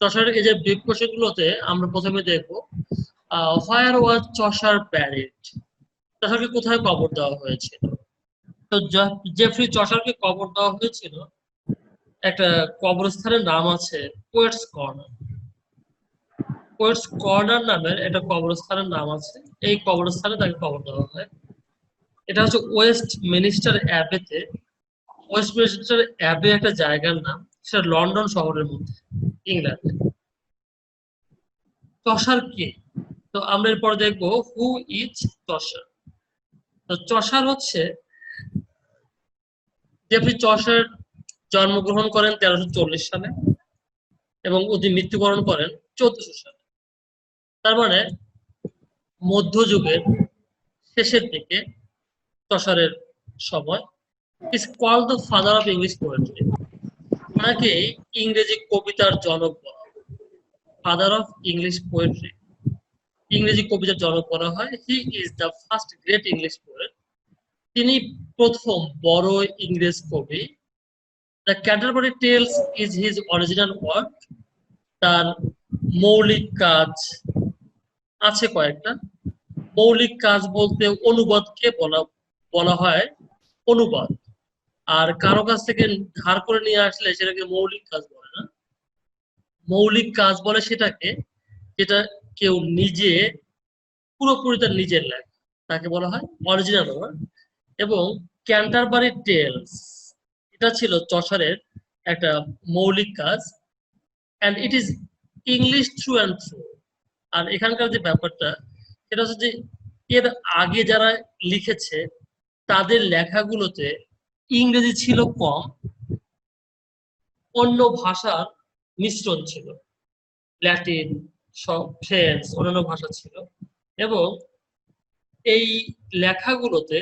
চষার এই যে ব্রিফ কোশ্চেন গুলোতে আমরা প্রথমে দেখব হোয়ার ওয়াজ চষার প্যারেড চষারকে কোথায় কবর দেওয়া হয়েছিল? তো জেফ্রি চষারকে কবর দেওয়া হয়েছিল, একটা কবরস্থানের নাম আছে পোয়েটস কর্নার পোয়েটস কর্নার নামের একটা কবরস্থানের নাম আছে। এই কবরস্থানে তাকে কবর দেওয়া হয়। এটা হচ্ছে ওয়েস্ট মিনিস্টার অ্যাবেতে ওয়েস্ট মিনিস্টার অ্যাবে একটা জায়গার নাম, সেটা লন্ডন শহরের মধ্যে। ইংল্যান্ডে। চষার কে? তো আমরা এরপর দেখব হু ইজ চষার তো চষার হচ্ছে জেফরি চষার জন্মগ্রহণ করেন তেরোশো চল্লিশ সালে এবং উনি মৃত্যুবরণ করেন চোদ্দশো সালে। তার মানে মধ্যযুগের শেষের দিকে চষারের সময়। Is call the father of English poetry ওনাকে ইংরেজি কবিতার জনক বলা ফাদার অফ ইংলিশ পোয়েট্রি ইংরেজি কবিতার জনক বলা হয়। He is the first great English poet তিনি প্রথম বড় ইংরেজ কবি। The Canterbury tales is his original work তার মৌলিক কাজ আছে কয়েকটা। মৌলিক কাজ বলতে অনুবাদকে বলা বলা হয় অনুবাদ। আর কারও কাছ থেকে ধার করে নিয়ে আসলে সেটাকে মৌলিক কাজ বলে না। মৌলিক কাজ বলে সেটাকে যেটা কেউ নিজে, পুরোপুরি তার নিজের লেখা তাকে বলা হয় অরিজিনাল ওয়ার্ক এবং ক্যান্টারবারি টেলস এটা ছিল চষারের একটা মৌলিক কাজ। And it is English through and through আর এখানকার যে ব্যাপারটা, সেটা হচ্ছে যে এর আগে যারা লিখেছে, তাদের লেখাগুলোতে ইংরেজি ছিল কম, অন্য ভাষার মিশ্রণ ছিল। ল্যাটিন ফ্রেঞ্চ, অন্যান্য ভাষা ছিল এবং এই লেখাগুলোতে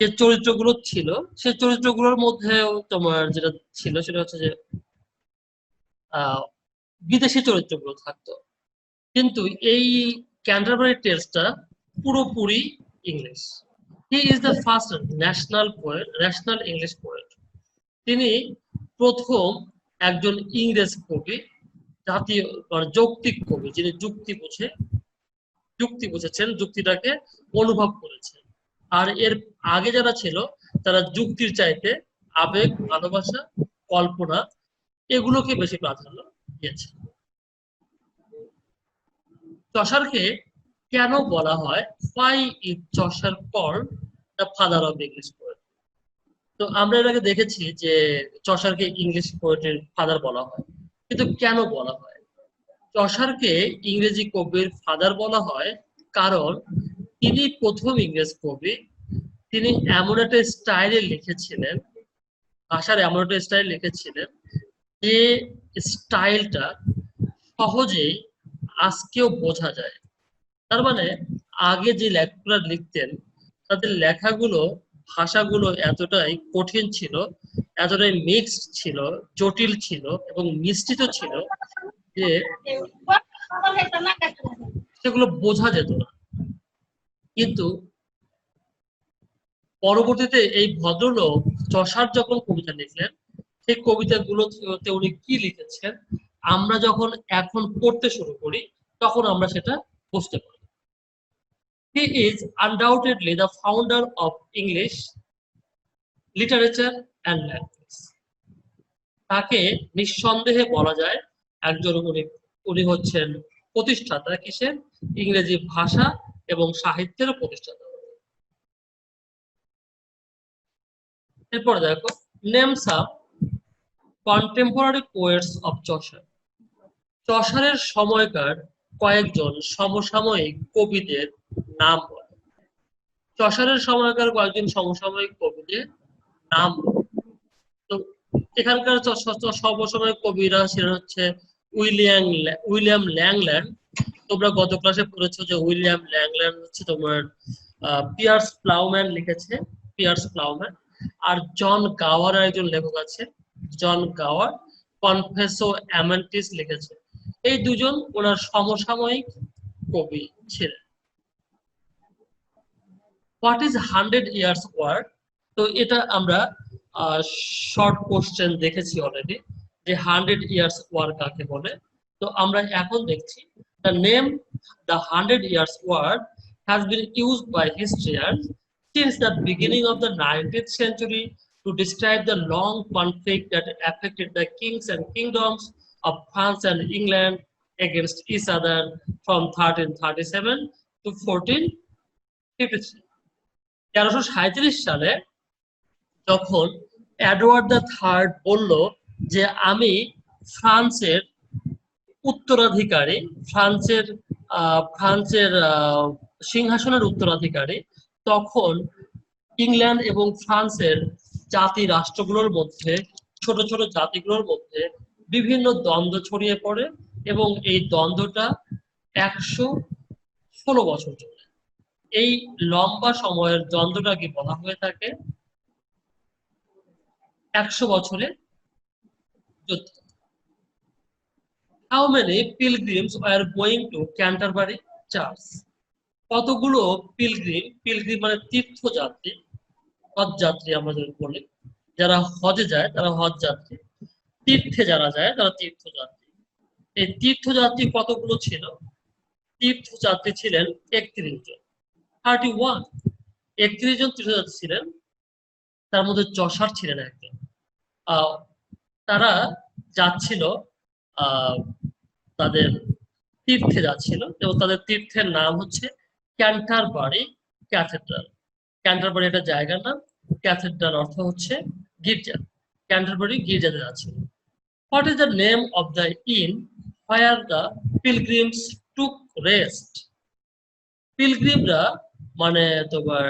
যে চরিত্রগুলো ছিল, সেই চরিত্রগুলোর মধ্যেও তোমার যেটা ছিল সেটা হচ্ছে যে বিদেশি চরিত্রগুলো থাকতো। কিন্তু এই ক্যান্টারবারি টেস্টটা পুরোপুরি English. He is the first national poet national English poet তিনি প্রথম একজন ইংরেজ কবি, জাতীয় যৌক্তিক কবি, যিনি যুক্তি বুঝে, যুক্তি বুঝেছেন, যুক্তিটাকে অনুভব করেছেন। আর এর আগে যারা ছিল, তারা যুক্তির চাইতে আবেগ, ভালোবাসা, কল্পনা এগুলোকে বেশি প্রাধান্য দিয়েছে। চষারকে কেন বলা হয় is Chaucer call the father of English poet তো আমরা এর আগে দেখেছি যে চষারকে ইংলিশ পোয়েটের ফাদার বলা হয়। কিন্তু কেন বলা হয়? চষারকে ইংরেজি কবির ফাদার বলা হয় কারণ তিনি প্রথম ইংরেজ কবি। তিনি এমন একটা স্টাইলে লিখেছিলেন, ভাষার এমন একটা স্টাইল লিখেছিলেন যে স্টাইলটা সহজেই আজকেও বোঝা যায়। তার মানে আগে যে লেখকরা লিখতেন, তাদের লেখাগুলো, ভাষাগুলো এতটাই কঠিন ছিল, এতটাই মিক্সড ছিল, জটিল ছিল এবং মিশ্রিত ছিল যে সেগুলো বোঝা যেত না। কিন্তু পরবর্তীতে এই ভদ্রলোক চষার যখন কবিতা লিখলেন, সেই কবিতাগুলোতে উনি কি লিখেছেন? আমরা যখন এখন পড়তে শুরু করি, তখন আমরা সেটা বুঝতে পারি। He is undoubtedly the founder of English literature and language তাকে নিঃসন্দেহে বলা যায় একজন উনি উনি হচ্ছেন প্রতিষ্ঠাতা কিসের? ইংরেজি ভাষা এবং সাহিত্যের প্রতিষ্ঠাতা। এরপরে দেখো names contemporary poets of Chaucer চষারের সময়কার কয়েকজন সমসাময়িক কবিদের নাম বলে। চষারের সময়কার কয়েকজন সমসাময়িক কবিদের নাম। তো এখানকার সমসাময়িক কবিরা সেটা হচ্ছে উইলিয়াম উইলিয়াম ল্যাংল্যান্ড তোমরা গত ক্লাসে পড়েছো যে উইলিয়াম ল্যাংল্যান্ড হচ্ছে তোমার পিয়ার্স প্লাউম্যান লিখেছে, পিয়ার্স প্লাউম্যান। আর জন গাওয়ার একজন লেখক আছে, জন গাওয়ার, কনফেসো অ্যামেন্টিস লিখেছে। এই দুজন ওনার সমসাময়িক কবি ছিলেন। What is hundred years war তো এটা আমরা শর্ট কোশ্চেন দেখেছি অলরেডি যে হান্ড্রেড ইয়ার্স ওয়ার কাকে বলে তো আমরা এখন দেখছি the name the hundred years word has been used by historians since the beginning of the 19th century to describe the long conflict that affected the kings and kingdoms of France and England against each other from 1337 to 1453. তেরোশো সাঁত্রিশ সালে যখন Edward the third বলল যে আমি ফ্রান্সের উত্তরাধিকারী, ফ্রান্সের ফ্রান্সের সিংহাসনের উত্তরাধিকারী, তখন ইংল্যান্ড এবং ফ্রান্সের জাতি রাষ্ট্রগুলোর মধ্যে, ছোট ছোট জাতিগুলোর মধ্যে বিভিন্ন দ্বন্দ্ব ছড়িয়ে পড়ে এবং এই দ্বন্দ্বটা একশো ষোলো বছর চলে। এই লম্বা সময়ের দ্বন্দ্বটাকে বলা হয়ে থাকে? একশো বছরের যুদ্ধ। How many pilgrims are going to Canterbury church কতগুলো পিলগ্রিম পিলগ্রিম মানে তীর্থযাত্রী হজ যাত্রী যদি বলি। যারা হজে যায়, তারা হজ যাত্রী তীর্থে যারা যায়, তারা তীর্থযাত্রী। এই তীর্থযাত্রী কতগুলো ছিল? তীর্থযাত্রী ছিলেন একত্রিশ জন। Thirty one. একত্রিশ জন তীর্থযাত্রী ছিলেন। তার মধ্যে চষার ছিলেন একজন। তারা যাচ্ছিল তাদের তীর্থে যাচ্ছিল এবং তাদের তীর্থের নাম হচ্ছে ক্যান্টারবারি ক্যাথেড্রাল। ক্যান্টারবারি একটা জায়গার নাম, ক্যাথেড্রাল অর্থ হচ্ছে গির্জা। ক্যান্টারবারি গির্জাতে যাচ্ছিল। What is the name of the inn where the pilgrims took rest? পিলগ্রিমরা মানে তোমার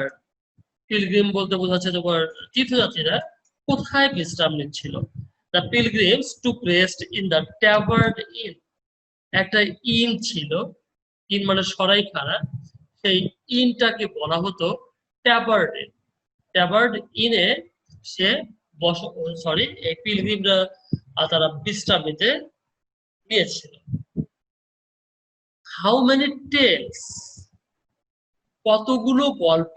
পিলগ্রিম বলতে বোঝাচ্ছে তোমার তীর্থযাত্রীরা কোথায় বিশ্রাম নিচ্ছিল? The pilgrims to rest in the Tabard inn একটা ইন ছিল। ইন মানে সরাই সরাইখানা। সেই ইনটাকে বলা হতো ট্যাভার্ড ইন ট্যাবার্ড ইনে সে বস সরি এই পিলগ্রিমরা তারা বিশ্রাম নিতে নিয়েছিল হাউ মেনি টেলস কতগুলো গল্প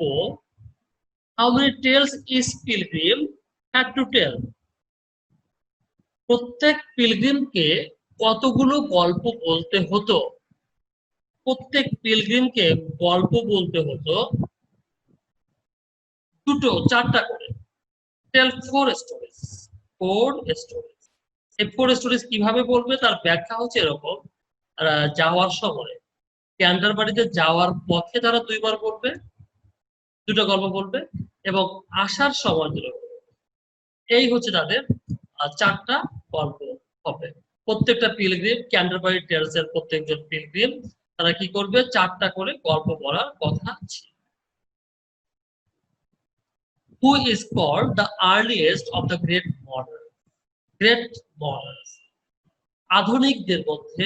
how many tales is pilgrim had to tell প্রত্যেক পিলগ্রিমকে কতগুলো গল্প বলতে হতো? প্রত্যেক পিলগ্রিমকে গল্প বলতে হতো দুটো, চারটা করে। Tell four stories four stories এই ফোর স্টোরিজ কীভাবে বলবে? তার ব্যাখ্যা হচ্ছে এরকম যাওয়ার সময়। ক্যান্টার বাড়িতে যাওয়ার পথে তারা দুইবার বলবে, দুটো গল্প বলবে এবং আসার সময় দুটো এই হচ্ছে তাদের চারটা গল্প হবে। প্রত্যেকটা পিলগ্রিম ক্যান্টারবারি টেলস এর প্রত্যেকজন পিলগ্রিম তারা কি করবে? চারটা করে গল্প বলার কথা ছিল। Who is called the earliest of the great modern great modern আধুনিকদের মধ্যে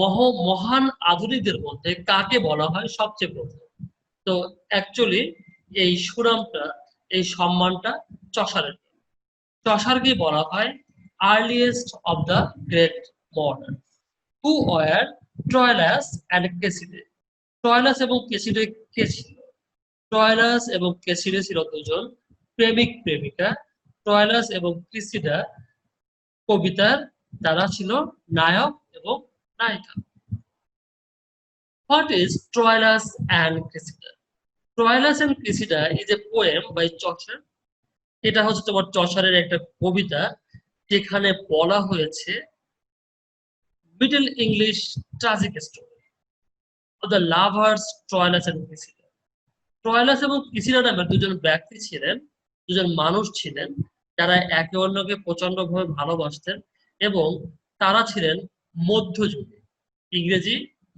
মহ মহান আধুনিকদের মধ্যে কাকে বলা হয় সবচেয়ে প্রথম? তো অ্যাকচুয়ালি এই সুনামটা, এই সম্মানটা চষারের চষারকে বলা হয় earliest of the great modern who were Troilus and Criseyde Troilus এবং কেসিডে কে ছিল ট্রয়লাস এবং কেসিডে ছিল দুজন প্রেমিক প্রেমিকা। ট্রয়লাস এবং ক্রিসিডা কবিতার তারা ছিল নায়ক এবং নায়িকা what is Troilus and Criseyde Troilus and Criseyde is a poem by Chaucer এটা হচ্ছে তোমার চসারের একটা কবিতা, যেখানে বলা হয়েছে Middle English tragic story the lovers Troilus and Criseyde Troilus এবং ক্রিসিডা নামে দুজন ব্যক্তি ছিলেন, দুজন মানুষ ছিলেন, যারা একে অন্যকে প্রচণ্ড ভাবে ভালোবাসতেন এবং তারা ছিলেন মধ্যযুগে, ইংরেজি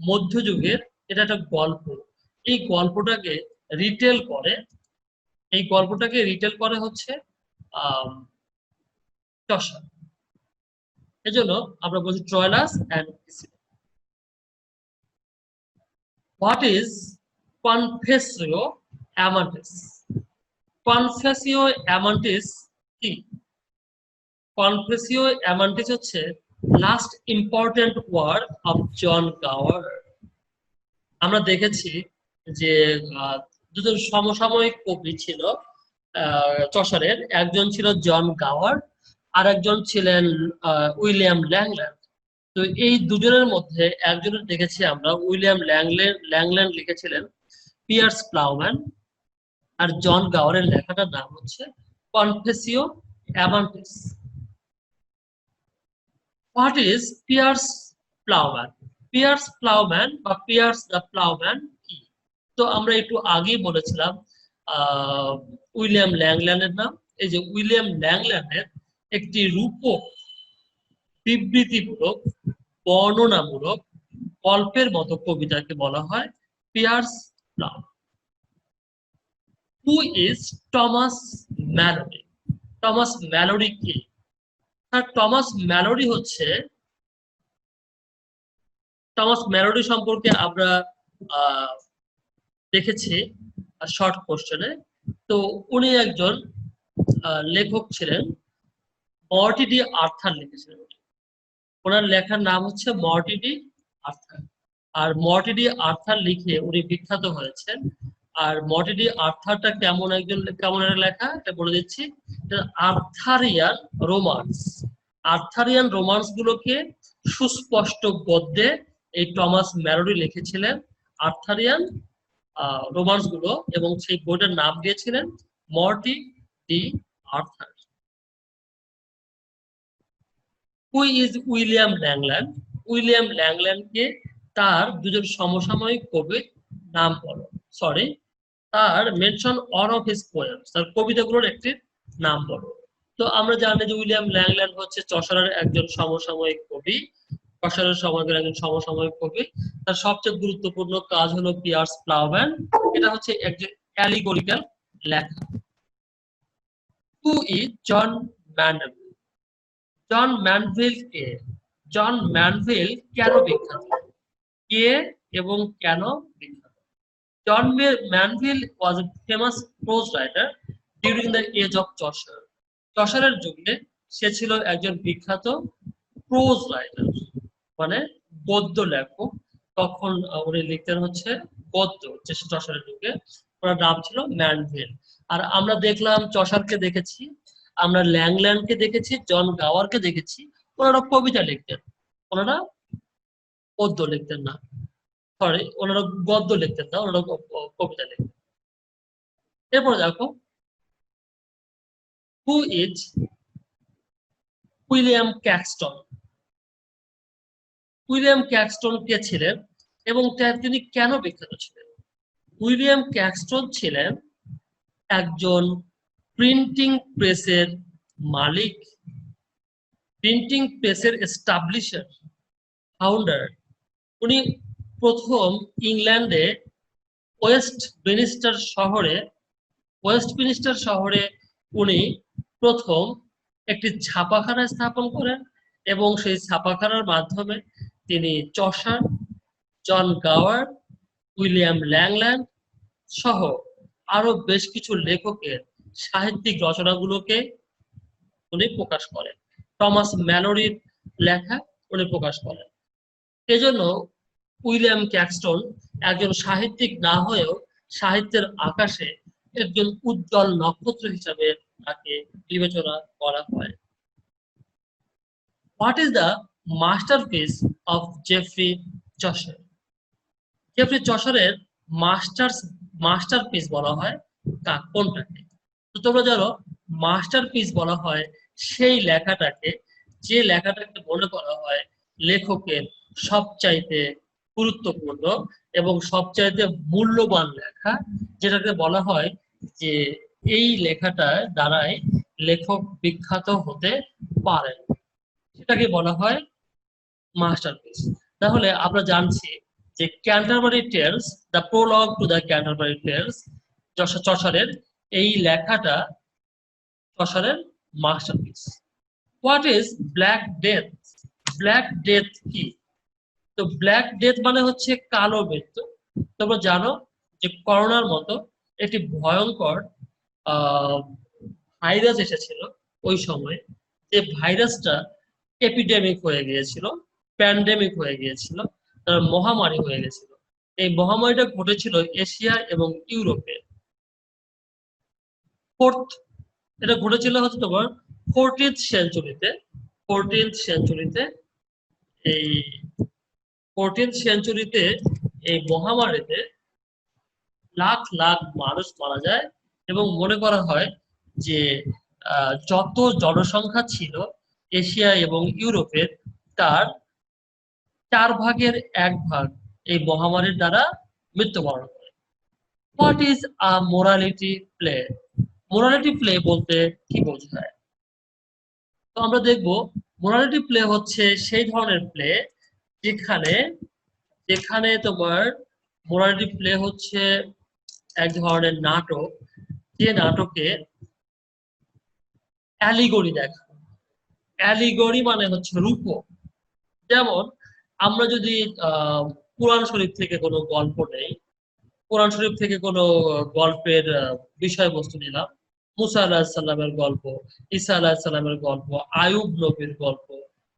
মধ্যযুগের এটা একটা গল্প। এই গল্পটাকে রিটেল করে। এই গল্পটাকে রিটেল করে হচ্ছে চষা। এজন্য আমরা বলছি Troilus and what is Confessio Amantis Confessio Amantis কি? কনফেসিও অ্যামান্টিস হচ্ছে last important word of John Gower আমরা দেখেছি যে দুজন সমসাময়িক কবি ছিল চসারের একজন ছিল জন গাওয়ার আর একজন ছিলেন উইলিয়াম ল্যাংল্যান্ড। তো এই দুজনের মধ্যে একজনের দেখেছি আমরা, উইলিয়াম ল্যাংল্যান্ড ল্যাংল্যান্ড লিখেছিলেন, পিয়ার্স প্লাউম্যান। আর জন গাওয়ারের লেখাটার নাম হচ্ছে, Confessio Amantis. What is Piers Plowman Piers Plowman বা পিয়ার্স দ্য প্লাউম্যান কি? তো আমরা একটু আগেই বলেছিলাম উইলিয়াম ল্যাংল্যান্ডের নাম। এই যে উইলিয়াম ল্যাংল্যান্ডের একটি রূপক, বিবৃতিমূলক, বর্ণনামূলক গল্পের মতো কবিতাকে বলা হয় Piers plow who is Thomas Malory Thomas Malory কি? আর টমাস ম্যালোডি হচ্ছে টমাস ম্যালোডি সম্পর্কে আমরা দেখেছি শর্ট কোশ্চেনে তো উনি একজন লেখক ছিলেন। মর্টিডি আর্থার লিখেছিলেন। ওনার লেখার নাম হচ্ছে মর্টিডি আর্থার আর মর্টিডি আর্থার লিখে উনি বিখ্যাত হয়েছেন। আর মর্টিডি আর্থারটা কেমন একজন, কেমন একটা লেখা? এটা বলে দিচ্ছি। আর্থারিয়ান রোমান্স। আর্থারিয়ান রোমান্স গুলোকে সুস্পষ্ট গদ্যে এই টমাস ম্যারোডি লিখেছিলেন। আর্থারিয়ান রোমান্সগুলো এবং সেই বইটার নাম দিয়েছিলেন Morte d'Arthur. Who is William Langland? William ল্যাংল্যান্ডকে তার দুজন সমসাময়িক কবির নাম বলো। সরি তার mention one of his poems তার কবিতাগুলোর একটি নাম বলো। তো আমরা জানি যে উইলিয়াম ল্যাংল্যান্ড হচ্ছে চসারের একজন সমসাময়িক কবি চসারের সময়কার একজন সমসাময়িক কবি। তার সবচেয়ে গুরুত্বপূর্ণ কাজ হলো পিয়ার্স প্লাউম্যান। এটা হচ্ছে একজন অ্যালিগোরিক্যাল লেখা। Who is John Mandeville John Manville K? John Manville কেন বিখ্যাত? কে এবং কেন John Mandeville was a famous prose writer during the age of Chaucer চসারের যুগে সে ছিল একজন বিখ্যাত প্রোজ রাইটার মানে গদ্য লেখক। তখন উনি লিখতেন হচ্ছে গদ্য হচ্ছে চসারের যুগে। ওনার নাম ছিল ম্যানভিল আর আমরা দেখলাম চসারকে দেখেছি, আমরা ল্যাংল্যান্ডকে দেখেছি জন গাওয়ারকে দেখেছি। ওনারা কবিতা লিখতেন, ওনারা গদ্য লিখতেন না। সরি ওনারা গদ্য লিখতেন না, ওনারা কবিতা লিখতেন। এরপরে দেখো who is William Caxton William Caxton কে ছিলেন এবং তিনি কেন বিখ্যাত ছিলেন? উইলিয়াম ক্যাক্সটন ছিলেন একজন প্রিন্টিং প্রেসের মালিক। প্রিন্টিং প্রেসের এস্টাবলিশার ফাউন্ডার উনি প্রথম ইংল্যান্ডে ওয়েস্ট মিনিস্টার শহরে, ওয়েস্ট মিনিস্টার শহরে উনি প্রথম একটি ছাপাখানা স্থাপন করেন এবং সেই ছাপাখানার মাধ্যমে তিনি চসার জন গাওয়ার, উইলিয়াম ল্যাংল্যান্ড সহ আরও বেশ কিছু লেখকের সাহিত্যিক রচনাগুলোকে উনি প্রকাশ করেন। টমাস ম্যালোরির লেখা উনি প্রকাশ করেন। এজন্য উইলিয়াম ক্যাক্সটন একজন সাহিত্যিক না হয়েও সাহিত্যের আকাশে একজন উজ্জ্বল নক্ষত্র হিসাবে তাকে বিবেচনা করা হয়। What is the masterpiece of Geoffrey Chaucer Geoffrey চসারের masters masterpiece বলা হয় কা কোনটাকে? তো তোমরা জানো মাস্টারপিস বলা হয় সেই লেখাটাকে, যে লেখাটাকে মনে করা হয় লেখকের সবচাইতে গুরুত্বপূর্ণ এবং সবচাইতে মূল্যবান লেখা, যেটাকে বলা হয় যে এই লেখাটা দ্বারাই লেখক বিখ্যাত হতে পারেন। সেটাকে বলা হয় মাস্টারপিস। তাহলে আমরা জানছি যে Canterbury Tales, the prologue to the Canterbury Tales চসারের এই লেখাটা চসারের masterpiece. What is Black Death? Black Death কি? তো ব্ল্যাক ডেথ মানে হচ্ছে কালো মৃত্যু। তোমরা জানো যে করোনার মতো একটি ভয়ঙ্কর ভাইরাস এসেছিল ওই সময়। যে ভাইরাসটা এপিডেমিক হয়ে গিয়েছিল প্যান্ডেমিক হয়ে গিয়েছিল, তার মহামারী হয়ে গেছিল এই মহামারীটা ঘটেছিল এশিয়া এবং ইউরোপে। ফোর্থ এটা ঘটেছিল হচ্ছে তোমার ফোরটিন্থ সেঞ্চুরিতে ফোরটিন্থ সেঞ্চুরিতে এই ফোরটিন সেঞ্চুরিতে এই মহামারীতে লাখ লাখ মানুষ মারা যায় এবং মনে করা হয় যে যত জনসংখ্যা ছিল এশিয়া এবং ইউরোপের, তার চার ভাগের এক ভাগ এই মহামারীর দ্বারা মৃত্যুবরণ করে। What is a morality play morality play বলতে কি বোঝায়? তো আমরা দেখব মোরালিটি প্লে হচ্ছে সেই ধরনের প্লে যেখানে যেখানে তোমার মোরালিটি প্লে হচ্ছে এক ধরনের নাটক, যে নাটকে অ্যালিগরি দেখা। অ্যালিগরি মানে হচ্ছে রূপক। যেমন, আমরা যদি কোরআন শরীফ থেকে কোনো গল্প নেই কোরআন শরীফ থেকে কোনো গল্পের বিষয়বস্তু নিলাম, মুসা আলাহ সাল্লামের গল্প, ঈসা আলাহ সাল্লামের গল্প আয়ুব নবীর গল্প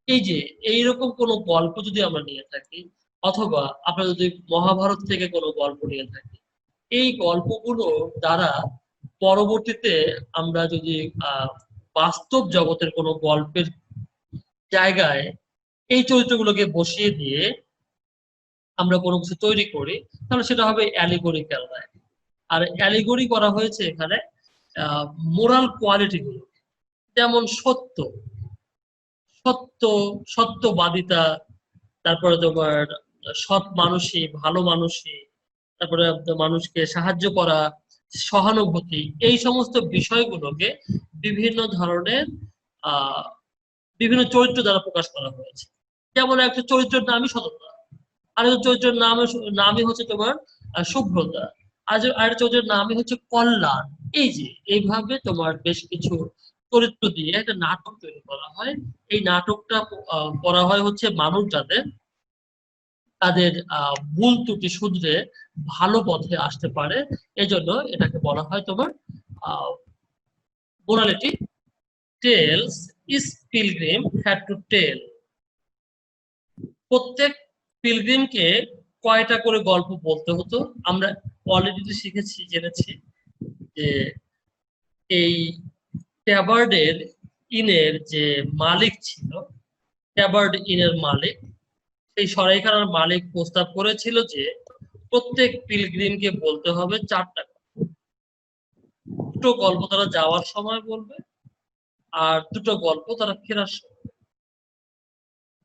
এই যে, এইরকম কোনো গল্প যদি আমরা নিয়ে থাকি, অথবা আমরা যদি মহাভারত থেকে কোনো গল্প নিয়ে থাকি, এই গল্পগুলো দ্বারা পরবর্তীতে আমরা যদি বাস্তব জগতের কোনো গল্পের জায়গায় এই চরিত্রগুলোকে বসিয়ে দিয়ে আমরা কোনো কিছু তৈরি করি, তাহলে সেটা হবে অ্যালিগরিক্যাল রাইটিং আর অ্যালিগরি করা হয়েছে এখানে মোরাল কোয়ালিটি গুলো যেমন সত্য সত্য, সত্যবাদিতা, তারপরে তোমার সৎ মানুষই, ভালো মানুষই, তারপরে মানুষকে সাহায্য করা, সহানুভূতি, এই সমস্ত বিষয়গুলোকে বিভিন্ন ধরনের বিভিন্ন চরিত্র দ্বারা প্রকাশ করা হয়েছে। যেমন একটা চরিত্রের নামই সততা আরেকটা চরিত্রের নাম নামই হচ্ছে তোমার শুভ্রতা, আর আরেকটা চরিত্রের নামই হচ্ছে কল্যাণ। এই যে, এইভাবে তোমার বেশ কিছু চরিত্র দিয়ে একটা নাটক তৈরি করা হয়। এই নাটকটা করা হয় হচ্ছে মানুষ যাদের তাদের ভুল ত্রুটি শুধরে ভালো পথে আসতে পারে। এজন্য এটাকে বলা হয় তোমার morality tales is pilgrim had to tell প্রত্যেক পিলগ্রিমকে কয়টা করে গল্প বলতে হতো? আমরা অলরেডি শিখেছি, জেনেছি যে এই ট্যাবার্ডের ইনের যে মালিক ছিল ট্যাবার্ড ইনের মালিক, সেই সরাইখানার মালিক প্রস্তাব করেছিল যে প্রত্যেক পিলগ্রিমকে বলতে হবে চারটা। দুটো গল্প তারা যাওয়ার সময় বলবে, আর দুটো গল্প তারা ফেরার সময়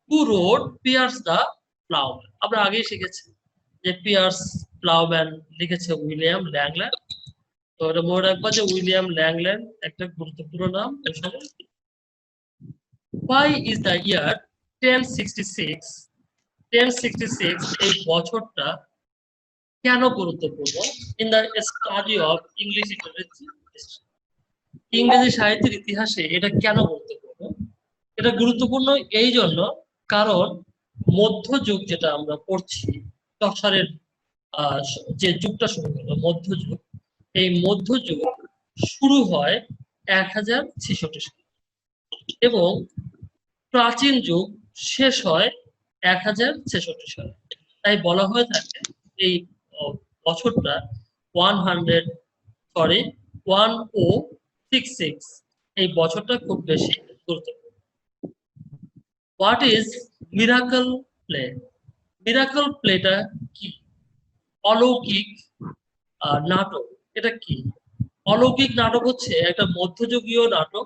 হু রোড পিয়ার্স দা প্লাউম্যান আমরা আগেই শিখেছি যে পিয়ার্স প্লাউম্যান লিখেছে উইলিয়াম ল্যাংল্যান্ড মনে যে উইলিয়াম ল্যাংল্যান্ড একটা গুরুত্বপূর্ণ নাম। The year 1066 1066 এই বছরটা কেন গুরুত্বপূর্ণ? In the study of English ইংরেজি সাহিত্যের ইতিহাসে এটা কেন গুরুত্বপূর্ণ? এটা গুরুত্বপূর্ণ এই জন্য কারণ মধ্যযুগ যেটা আমরা পড়ছি তসারের যে যুগটা শুরু হলো মধ্যযুগ এই মধ্যযুগ শুরু হয় এক হাজার ছেষট্টি সালে এবং প্রাচীন যুগ শেষ হয় এক হাজার ছেষট্টি সালে। তাই বলা হয়ে থাকে এই বছরটা one hundred sorry one o six six এই বছরটা খুব বেশি গুরুত্বপূর্ণ। What is miracle play miracle প্লেটা কি? অলৌকিক নাটক। এটা কি? অলৌকিক নাটক হচ্ছে একটা মধ্যযুগীয় নাটক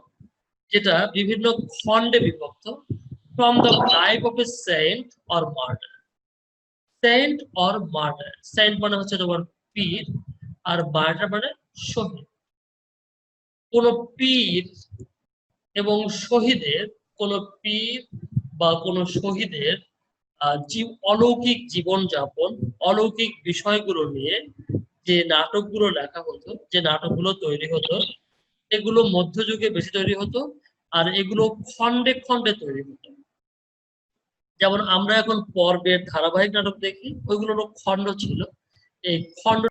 যেটা বিভিন্ন খণ্ডে বিভক্ত। From the life of a saint or martyr saint or martyr saint মানে হচ্ছে তোমার পীর আর মার্টার মানে শহীদ। কোন পীর এবং শহীদের, কোন পীর বা কোন শহীদের অলৌকিক জীবন যাপন অলৌকিক বিষয়গুলো নিয়ে যে নাটকগুলো লেখা হতো, যে নাটকগুলো তৈরি হতো, এগুলো মধ্যযুগে বেশি তৈরি হতো আর এগুলো খণ্ডে খণ্ডে তৈরি হতো। যেমন আমরা এখন পর্বের ধারাবাহিক নাটক দেখি ওইগুলো খন্ড খণ্ড ছিল। এই খণ্ড